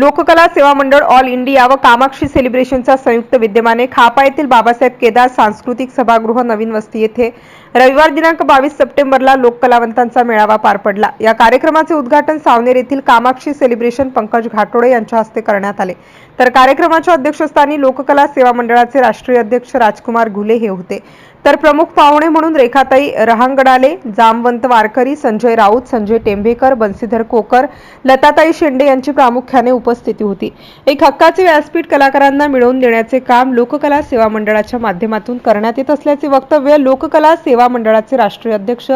लोककला सेवा मंडळ ऑल इंडिया व कामाक्षी सेलिब्रेशनच्या संयुक्त विद्यमाने खापा येथील बाबासाहेब केदार सांस्कृतिक सभागृह नवीन वस्ती येथे रविवार दिनांक बावीस सप्टेंबरला लोककलावंतांचा मेळावा पार पडला. या कार्यक्रमाचे उद्घाटन सावनेर येथील कामाक्षी सेलिब्रेशन पंकज घाटोडे यांच्या हस्ते करण्यात आले. तर कार्यक्रमाच्या अध्यक्षस्थानी लोककला सेवा मंडळाचे राष्ट्रीय अध्यक्ष राजकुमार घुले हे होते. तर प्रमुख पाहुणे म्हणून रेखाताई रहांगडाले जामवंत वारकरी संजय राऊत संजय टेंभेकर बंसीधर कोकर लताताई शेंडे यांची प्रामुख्याने उपस्थिती होती. एक हक्काचे व्यासपीठ कलाकारांना मिळवून देण्याचे काम लोककला सेवा मंडळाच्या माध्यमातून करण्यात येत असल्याचे वक्तव्य लोककला सेवा मंडळाचे राष्ट्रीय अध्यक्ष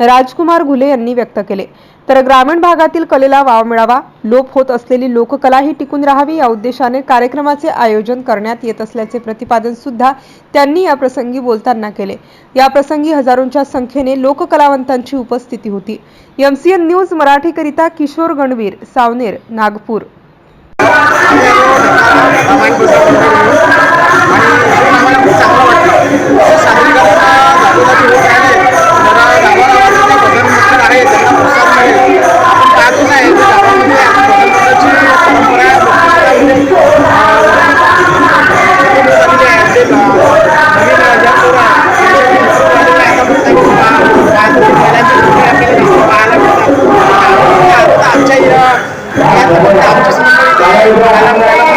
राजकुमार घुले यांनी व्यक्त केले. तर ग्रामीण भागातील कलेला वाव मिळावा लोप होत असलेली लोककला ही टिकून राहावी या उद्देशाने कार्यक्रमाचे आयोजन करण्यात येत असल्याचे प्रतिपादन सुद्धा त्यांनी या प्रसंगी बोलताना केले. याप्रसंगी हजारोंच्या संख्येने लोककलावंतांची उपस्थिती होती. एमसीएन न्यूज मराठीकरिता किशोर गणवीर सावनेर नागपूर.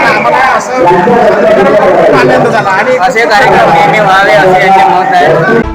आम्हाला असं आनंद झाला आणि असे कार्यक्रम नेहमी व्हावे असे यांचे मत आहे.